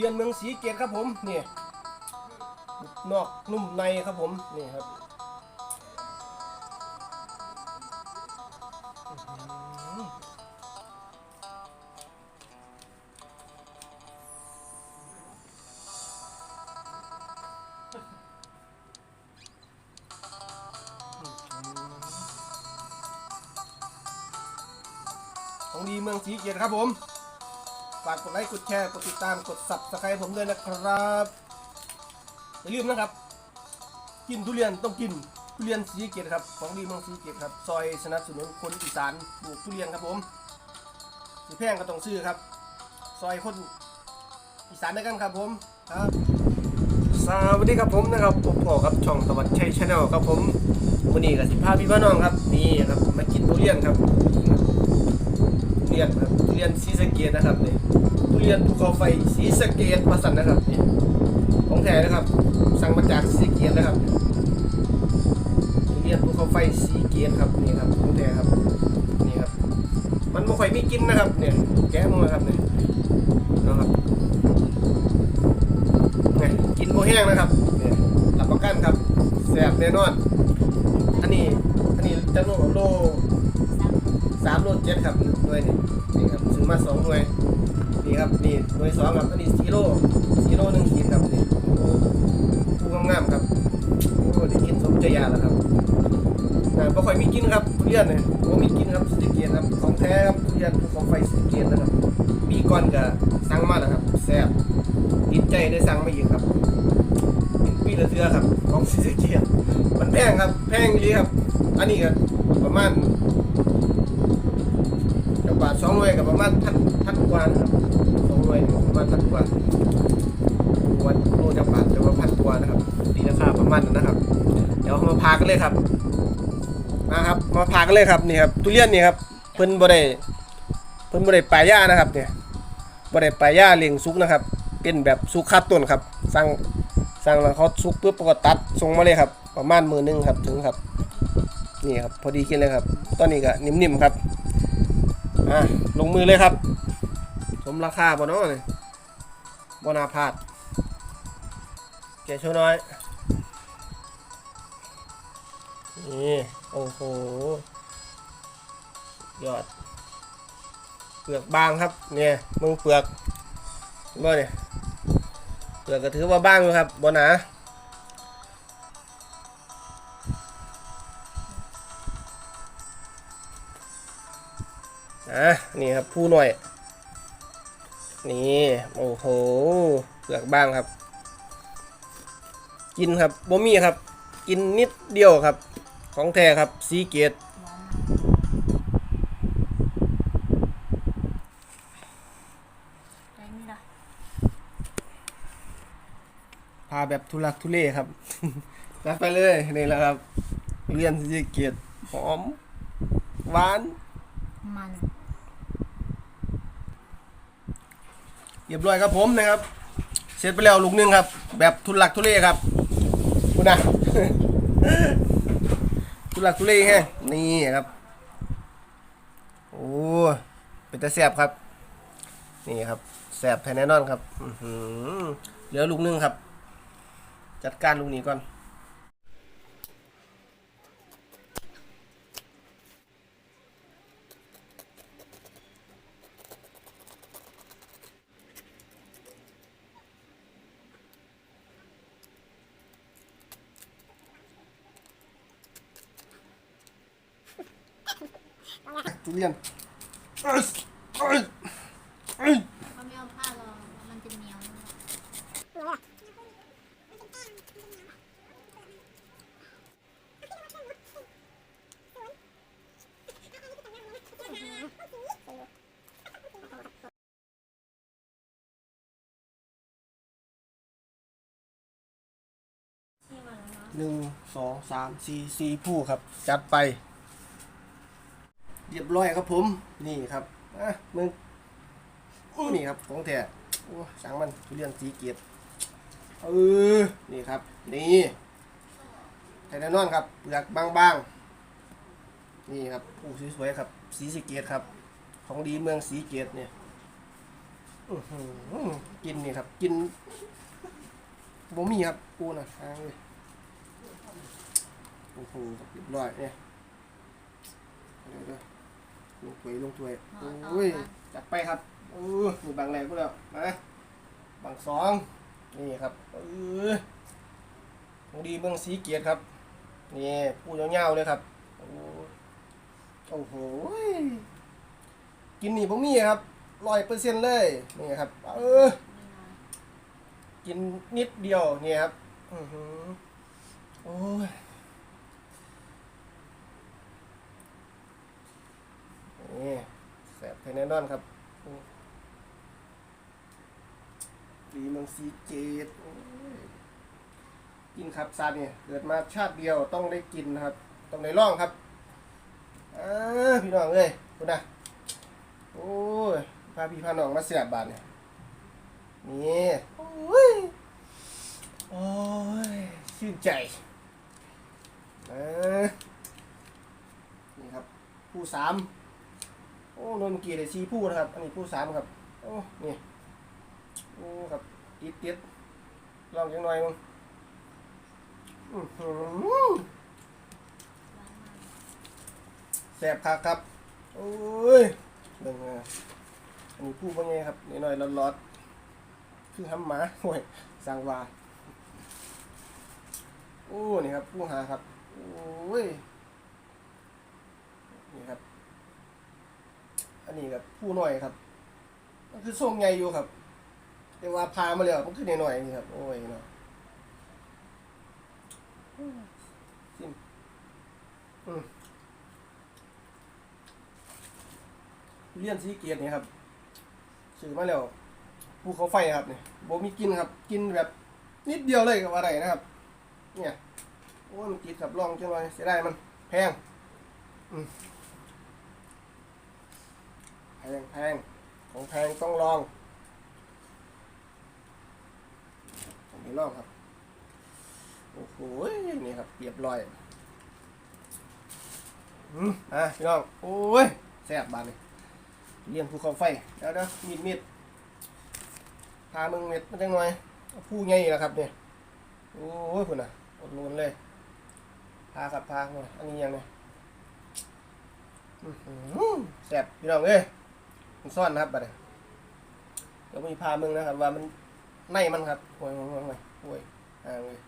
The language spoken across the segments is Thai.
เรียนเมืองศรีเกตครับผมนี่นอกนุ่มในครับผมนี่ครับของดีเมืองศรีเกตครับผม ฝากกดไลค์กดแชร์กดติดตามกด subscribe ผมด้วยนะครับอย่าลืมนะครับ กินทุเรียนต้องกินทุเรียนสีเกตครับของดีเมืองสีเกตครับซอยสนับสนุนคนอีสานปลูกทุเรียนครับผมสีแพงก็ต้องซื้อครับ ซอยคนอีสานด้วยกันครับผมครับสวัสดีครับผมนะครับผมพ่อครับช่องตะวันชัยชาแนลครับผมวันนี้กับสิพาพี่พ่อน้องครับนี่ครับมากินทุเรียนครับทุเรียนครับทุเรียนสีสเกตนะครับเนี่ทุ เรียนภูเขาไฟสีสะเกตมาสั่นนะครับนี่ของแท้นะครับ สั่งมาจากสีเกตนนะครับทุเรียนภูเขาไฟสีเกตครับนี่ครับของแท้ครับนี่ครับ มันไม่ค่อยมีกินนะครับเนี่ยแกะมาครับเนี่ยนะครับเนี่ยกินโมแห้งนะครับเนี่ยรับประกันครับแซ่บแน่นอน อันนี้อันนี้จะโลโลสามโลเจ็ดครับหน่วยนี่นี่ครับซื้อมาสองหน่วย ครับนี่หน่วยสองครับอันนี้ซีโร่ซีโร่หนึ่งขีดครับนี่โอ้ผู้งามๆครับโอ้ได้กินสมใจยาแล้วครับอ่าบ่ค่อยมีกินครับทุเรียนเนี่ยบ่มีกินครับสติเกียนครับของแท้ครับทุเรียนภูเขาไฟสติเกียนนะครับปีก่อนก็สั่งมาแล้วครับแซ่บติดใจได้สั่งมาอีกครับเป็นปีละเทือครับของสติเกียนมันแพงครับ แพงอีหลีครับ อันนี้ก็ประมาณ สองหน่วยกับประมาณพันพันกว่านะครับสองหน่วยประมาณพันกว่าวันโลจะบาทจะว่าพันกว่านะครับตีราคาประมาณนั้นนะครับ เดี๋ยวมาพากันเลยครับมาครับ มาพากันเลยครับนี่ครับทุเรียนนี่ครับเพิ่นบ่ได้เพิ่นบ่ได้ปลายานะครับเนี่ยบ่ได้ปลายาเลี้ยงสุกนะครับ เป็นแบบสุกคัดต้นครับสั่งสั่งแล้วเขาสุกปุ๊บก็ตัดส่งมาเลยครับ ประมาณมือหนึงครับถึงครับนี่ครับพอดีกินเลยครับตอนนี้ก็นิ่มๆครับ อะลงมือเลยครับ สมราคาบ่เนาะนี่บ่นาพลาดแกะโชว์น้อยนี่โอ้โหยอด เปลือกบางครับเนี่ยมึงเปลือกเห็นบ่เนี่ยเปลือกก็ถือว่าบางอยู่ครับบ่หนา อะนี่ครับผู้หน่อย นี่โอ้โหเปลือกบางครับ กินครับบ่มีครับ กินนิดเดียวครับ ของแท้ครับสีเกตอะไรนี่ล่ะพาแบบทุลักทุเลครับรับไปเลยนี่แหละครับ เรียนสีเกตหอม หวาน มัน เรียบร้อยครับผมนะครับ เสร็จไปแล้วลูกหนึงครับ แบบทุลักทุเลครับคุณนะทุลักทุเลแฮะนี่ครับ โอ้เป็นตะแสบครับ นี่ครับแสบแทนแน่นอนครับเหลือลูกหนึงครับ จัดการลูกนี้ก่อน ทุเรียนเขาไม่เอาผ้ารองมันจะเหนียวหนึ่งสองสามสี่สี่ผู้ครับ จัดไป เรียบร้อยครับผม นี่ครับอะมึงอู้นี่ครับของแท้โอ้ช่างมันทุเรียนสีเกียรติเออนี่ครับ นี่ไทแนนอนครับเปลือกบางๆ นี่ครับผู้สวยๆครับ สีสะเกตครับ ของดีเมืองสีเกตเนี่ยอื้อหือกินนี่ครับ กินบ่มีครับปูนะทางเลยโอ้โหเรียบร้อยเนี่ยเดี๋ยวเดี๋ยว ลงถ้วยลงถ้วยโอ้ยจัดไปครับเออมีบางแรงกูแล้วมาบางสองนี่ครับเออของดีเมืองสีเกียรติครับนี่ปูยาวๆเลยครับโอ้โอ้โหกินนี่บ่มีครับร้อยเปอร์เซ็นต์เลยนี่ครับเออ กินนิดเดียวเนี่ยครับ อือหือโอ้ย นี่แสบภายในนอนครับดีเมืองซีเกตกินครับซาเนี่ยเกิดมาชาติเดียวต้องได้กินนะครับ ต้องได้ลองครับอพี่น้องเลยคุณนะโอ้ยพาพี่พาน้องมาเสียบบาทเนี่ยนี่โอ้ยโอ้ยชื่นใจนี่ครับ ผู้สาม โอ้นนเมื่อกียรติชีผู้นะครับ อันนี้ผู้สามครับ โอ้นี่โอ้ครับติดติดลองยังหน่อยมึงอื้อหือแสบคักครับ โอ้ยเบิ่งอะอันนี้ผู้ว่าไงครับนิดหน่อยร้อนๆคือห้ำหมาโอ้ยสังวาโอ้นี่ครับผู้หาครับ โอ้ย นี่ครับ อันนี้ครับผู้หน่อยครับ มันคือทรงใหญ่อยู่ครับแต่ว่าพามาแล้วมันคือหน่อยๆนี่ครับ โอ้ยเนาะซิมอืมเลี่ยนสีเกียรตินี่ครับซื้อมาแล้วภูเขาไฟครับเนี่ยโบมีกินครับ กินแบบนิดเดียวเลยกับอะไรนะครับ เนี่ยโอ้ยมันกินกับลองจังเลยเสียดายมันแพง อืม แพงแพงของแพงต้องลองผมมีลองครับ โอ้โห นี่ครับเรียบร้อยอืมอะพี่น้อง โอ้ยแซ่บบานเลยเลี้ยงภูเขาไฟเดี๋ยวเดี๋ยวมีดมีดพามึงเม็ดมันจังหน่อยผู้ใหญ่ะครับเนี่ย โอ้ยคุณน่ะอดลุนเลยพาครับพาหน่อยอันนี้ยังไงแซ่บพี่น้องเอ้ย มันซ่อนนะครับบัดนี้เดี๋ยวมีพามึงนะครับ ว่ามันในมันครับโอ้ยโอ้ยโอ้ยโอ้ยอ่าเลย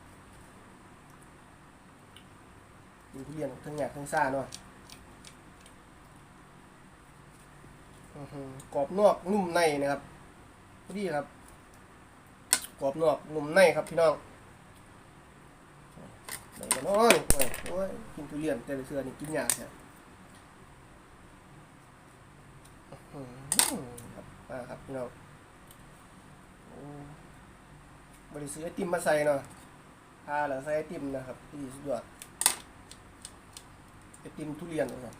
มีทุเรียนทั้งหยาบทั้งซ่าเนาะอื้อหือกรอบนอกนุ่มในนะครับพอดีครับกรอบนอกนุ่มในครับพี่น้องไหนกันเนาะโอ้ยโอ้ยกินทุเรียนแต่ละเทือนี่กินยากแท้อื้อหือ ครับมาครับพี่น้องบริซื้อไอติมมาใส่เนาะพาแล้วใส่ไอติมนะครับที่สุดยอดไอติมทุเรียนนะครับ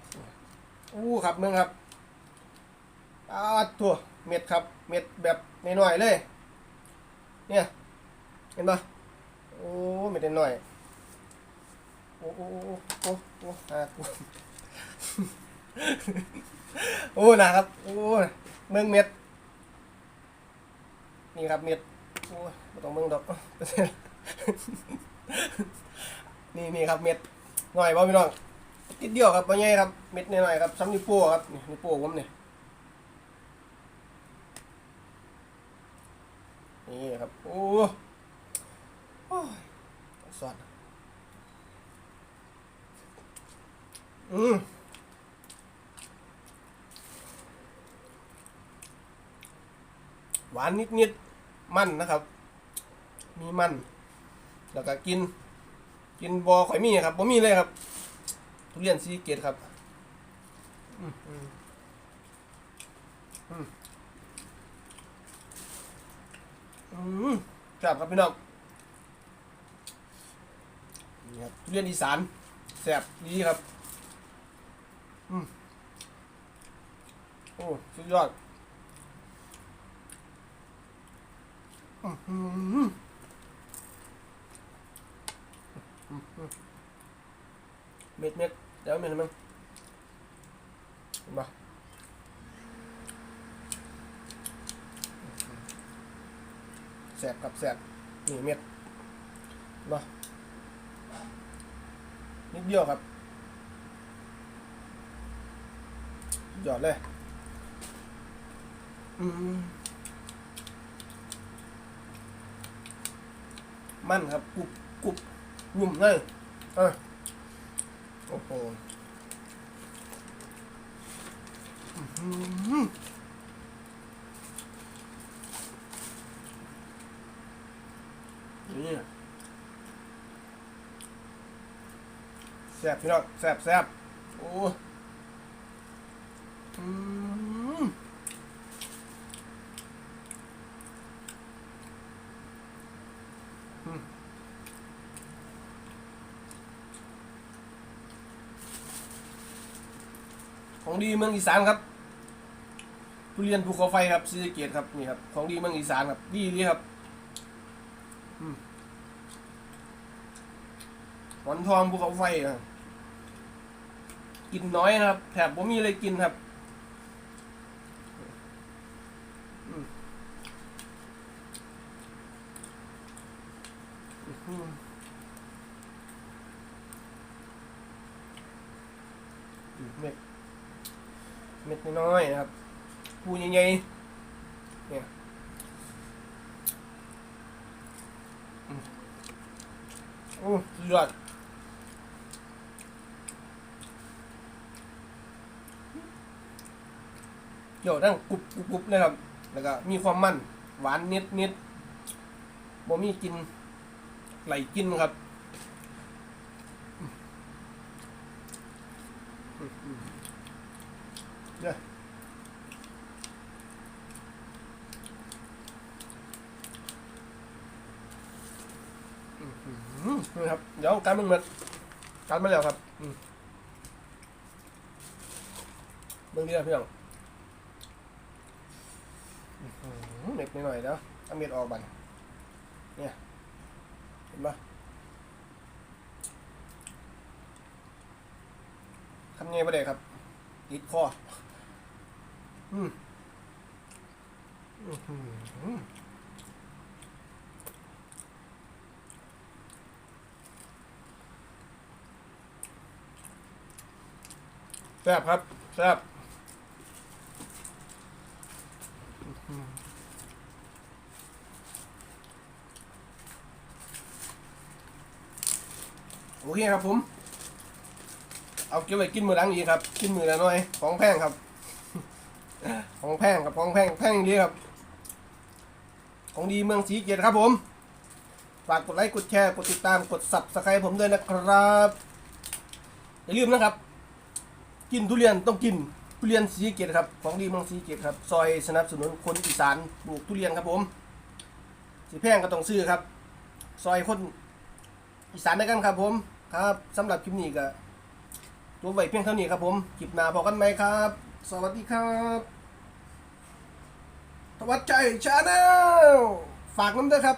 อู้ครับเมืองครับปาดตัวเม็ดครับ เม็ดแบบน้อยๆเลย เนี่ย เห็นปะโอ้เม็ดน้อยๆโอ้โอ้โอ้โอ้โอ้หากู โอ้นะครับ โอ้เมืองเม็ด นี่ครับเม็ด โอ้ไม่ต้องเมืองดอก นี่นี่ครับเม็ด หน่อยบ่พี่น้องติดเดียวครับบ่ใหญ่ครับ เม็ดหน้อยๆครับซ้ำนิ้วโป้ครับนี่นิ้วโป้ผมนี่ยนี่ครับ โอ้โอ้ยสอดอืม หวานนิดๆมันนะครับ มีมัน แล้วก็กิน กินบอข่อยมีครับบ่มีเลยครับ ทุเรียนซีเกตครับอืมอืมอืมอืมครับครับพี่น้องนี่ครับทุเรียนอีสานแซ่บดีครับ อืมโอ้ สุดยอดอืมอืมอืมอืมอืม เม็ดเม็ดเดี๋ยวเม็ดมันเห็นปะแสบครับแสบนี่เม็ดเนานิดเดียวครับหยอดเลย อืม มันครับกรุบกรุบยุ่มเลยเออโอ้โหอื้อหือนี่แซ่บพี่น้องแซ่บแซ่บโอ้อืม ของ ดีเมืองอีสานครับทุเรียนภูเขาไฟครับซีสเกตครับนี่ครับของดีเมืองอีสานครับ ดีดีครับหอนทองภูเขาไฟครับกินน้อยนะครับแถบผมมีอะไรกินครับอืมเม็ด เม็ดน้อยๆนะครับปูใหญ่ๆเนี่ยอืมโอ้สุดยอดเดี๋ยวนั่งกรุบกรุบกรุบเลยครับ แล้วก็มีความมันหวานนิดนิดบ่มีกินไหลกินครับ เนี่ยอื้อหือนี่ครับ เดี๋ยวการมึงมันการมาแล้วครับอืมเบิ่งดีนะพี่น้องเม็ดหน่อยๆแล้วเอาเม็ดออกบันเนี่ยเห็นปะคำเงี้ยประเดี๋ยวครับติดคอ อืมอืมแซ่บครับ แซ่บโอเคครับผม เอาเก็บไว้กินมือหลังอีกครับ กินมือละหน่อย ของแพงครับ ของแพงครับของแพงแพงดีครับ ของดีเมืองศรีเกียรติครับผม ฝากกดไลค์กดแชร์กดติดตามกด subscribe ผมด้วยนะครับ อย่าลืมนะครับ กินทุเรียนต้องกินทุเรียนศรีเกียรติครับ ของดีเมืองศรีเกียรติครับ ซอยสนับสนุนคนอีสานปลูกทุเรียนครับผม สีแพงก็ต้องซื้อครับ ซอยคนอีสานด้วยกันครับผม ครับสำหรับคลิปนี้ก็จบไว้เพียงเท่านี้ครับผม คลิปหน้าพบกันไหมครับ สวัสดีครับทวัดใจชาแนลฝากน้ำด้วยครับ